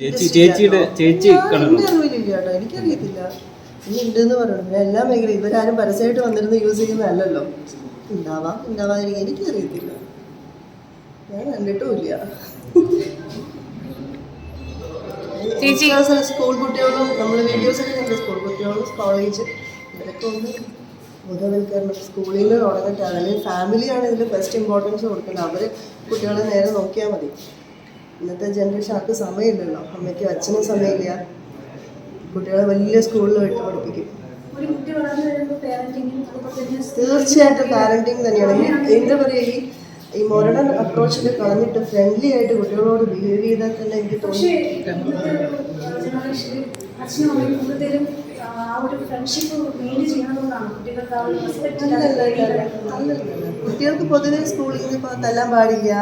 ചേച്ചി ചേച്ചിയുടെ ചേച്ചി എന്റെ എനിക്കറിയത്തില്ല. ഇനി ഉണ്ടെന്ന് പറയണം എല്ലാ മേഖലയും ഇവരാരും പരസ്യമായിട്ട് വന്നിരുന്ന് യൂസ് ചെയ്യുന്നതല്ലല്ലോ. ഉണ്ടാവാം ഉണ്ടാവാതിരിക്കും എനിക്കറിയത്തില്ല. ഞാൻ കണ്ടിട്ടുമില്ല. സ്കൂൾ കുട്ടികളും നമ്മൾ വീഡിയോസൊക്കെ കണ്ട് സ്കൂൾ കുട്ടികളും കോളേജ് ഇവരൊക്കെ ഒന്ന് ബോധവൽക്കരണം. സ്കൂളിൽ നിന്ന് തുടങ്ങട്ടെ അല്ലെങ്കിൽ ഫാമിലിയാണ് ഇതിൽ ഫസ്റ്റ് ഇമ്പോർട്ടൻസ് കൊടുക്കുന്നത് അവർ കുട്ടികളെ നേരെ നോക്കിയാൽ മതി. ഇന്നത്തെ ജനറേഷൻ ആർക്ക് സമയമില്ലല്ലോ. അമ്മയ്ക്കും അച്ഛനും സമയമില്ല. കുട്ടികളെ വലിയ സ്കൂളിൽ വിട്ട് പഠിപ്പിക്കും. തീർച്ചയായിട്ടും പാരന്റിങ് തന്നെയാണ്. എന്ത് പറയുക ഈ ഈ മോഡേൺ അപ്രോച്ചിൽ കളഞ്ഞിട്ട് ഫ്രണ്ട്ലി ആയിട്ട് കുട്ടികളോട് ബിഹേവ് ചെയ്താൽ തന്നെ എനിക്ക് തോന്നി. ആ ഒരു ഫ്രണ്ട്ഷിപ്പ് മെയിന്റെയിൻ കുട്ടികൾക്ക്. കുട്ടികൾക്ക് പൊതുവെ സ്കൂളിൽ നിന്ന് ഇപ്പൊ തല്ലാൻ പാടില്ല.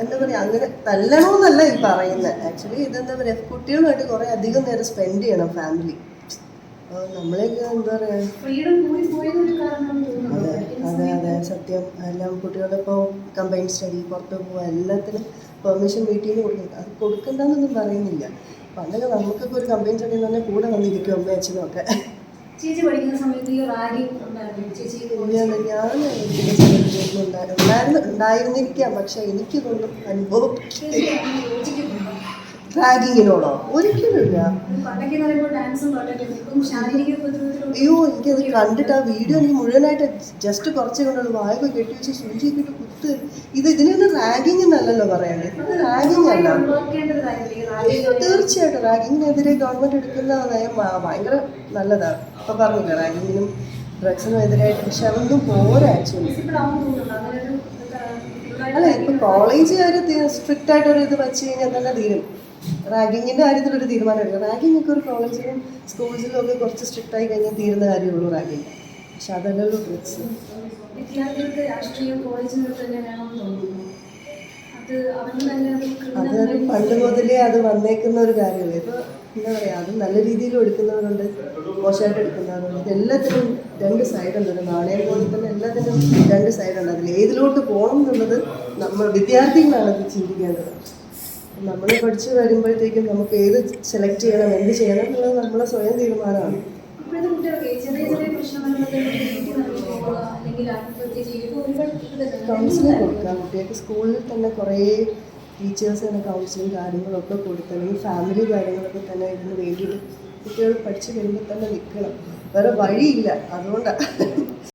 എന്താ പറയുക അങ്ങനെ തല്ലണമെന്നല്ല ഈ പറയുന്നത് ആക്ച്വലി ഇതെന്താ പറയുക കുട്ടികളുമായിട്ട് കുറേ അധികം നേരം സ്പെൻഡ് ചെയ്യണം ഫാമിലി നമ്മളെയൊക്കെ എന്താ പറയുക അതെ അതെ അതെ സത്യം. എല്ലാം കുട്ടികളിപ്പോൾ കമ്പൈൻ സ്റ്റഡി പുറത്ത് പോവുക എല്ലാത്തിനും പെർമിഷൻ വീട്ടിൽ നിന്ന് കൊടുക്കും. അത് കൊടുക്കണ്ടെന്നൊന്നും പറയുന്നില്ല. പണ്ടൊക്കെ നമുക്കൊക്കെ ഒരു കമ്പൈൻ സ്റ്റഡി എന്ന് പറഞ്ഞാൽ കൂടെ വന്നിരിക്കും അമ്മയും അച്ഛനും ഒക്കെ. ചേച്ചി പഠിക്കുന്ന സമയത്ത് ഈ റാഗി ഉണ്ടായിരുന്നു. ചേച്ചി ഞാൻ ഉണ്ടായിരുന്നു. ഉണ്ടായിരുന്നിരിക്കാം പക്ഷെ എനിക്കിതൊന്നും അനുഭവം റാഗിങ്ങിനോടോ? ഒരിക്കലുമില്ല പണ്ടൊക്കെ എന്ന് പറയുമ്പോൾ ഡാൻസും പാട്ടൊക്കെ ഇപ്പം അയ്യോ എനിക്കത് കണ്ടിട്ട് ആ വീഡിയോ എനിക്ക് മുഴുവനായിട്ട് ജസ്റ്റ് കുറച്ച് കണ്ടുള്ളൂ വായൊക്കെ കെട്ടി വെച്ച് സൂചി ഇട്ട് കുത്ത്. ഇത് ഇതിനൊന്നും റാഗിങ് എന്നല്ലല്ലോ പറയണ്ടേ ഇത് റാഗിങ് അല്ല. തീർച്ചയായിട്ടും റാഗിങ്ങിനെതിരെ ഗവൺമെന്റ് എടുക്കുന്ന നയം ഭയങ്കര നല്ലതാണ്. ഇപ്പൊ പറഞ്ഞില്ല റാഗിങ്ങിനും ഡ്രഗ്സിനും എതിരായിട്ട് പക്ഷെ അതൊന്നും പോരാ ആക്ച്വലി അല്ല ഇപ്പൊ കോളേജുകാർ സ്ട്രിക്റ്റ് ആയിട്ട് ഒരു ഇത് വെച്ച് കഴിഞ്ഞാൽ തന്നെ തീരും. റാഗിങ്ങിന്റെ കാര്യത്തിൽ ഒരു തീരുമാനം എടുക്കും റാഗിങ് ഒക്കെ ഒരു കോളേജിലും സ്കൂൾസിലും ഒക്കെ കുറച്ച് സ്ട്രിക്റ്റ് ആയി കഴിഞ്ഞാൽ തീരുന്ന കാര്യമുള്ളൂ റാഗിങ്. പക്ഷെ അതല്ലല്ലോ ഡ്രഗ്സ് വിദ്യാർത്ഥികൾക്ക് രാഷ്ട്രീയം കോളേജിൽ തന്നെ വേണമെന്ന് തോന്നുന്നു. അത് പണ്ട് മുതലേ അത് വന്നേക്കുന്ന ഒരു കാര്യമല്ലേ? ഇപ്പൊ എന്താ പറയാ അത് നല്ല രീതിയിൽ എടുക്കുന്നവരുണ്ട് മോശമായിട്ട് എടുക്കുന്നവരുണ്ട്. എല്ലാത്തിനും രണ്ട് സൈഡ് ഉണ്ട്. നാണയം പോലെ തന്നെ എല്ലാത്തിനും രണ്ട് സൈഡുണ്ട് അതിൽ ഏതിലോട്ട് പോകണം എന്നുള്ളത് നമ്മൾ വിദ്യാർത്ഥികളാണ് അത് ചിന്തിക്കേണ്ടത്. നമ്മൾ പഠിച്ചു വരുമ്പോഴത്തേക്കും നമുക്ക് ഏത് സെലക്ട് ചെയ്യണം എന്ത് ചെയ്യണം എന്നുള്ളത് നമ്മളെ സ്വയം തീരുമാനമാണ്. ഇപ്പോഴത്തെ കുട്ടികൾക്ക് ചെറിയ ചെറിയ കൗൺസിലിംഗ് കൊടുക്കാം. കുട്ടികൾക്ക് സ്കൂളിൽ തന്നെ കുറേ ടീച്ചേഴ്സ് തന്നെ കൗൺസിലിംഗ് കാര്യങ്ങളൊക്കെ കൊടുത്ത് അല്ലെങ്കിൽ ഫാമിലി കാര്യങ്ങളൊക്കെ തന്നെ ഇതിന് വേണ്ടിയിട്ട് കുട്ടികൾ പഠിച്ചു വരുമ്പോൾ തന്നെ നിൽക്കണം വേറെ വഴിയില്ല. അതുകൊണ്ടാണ്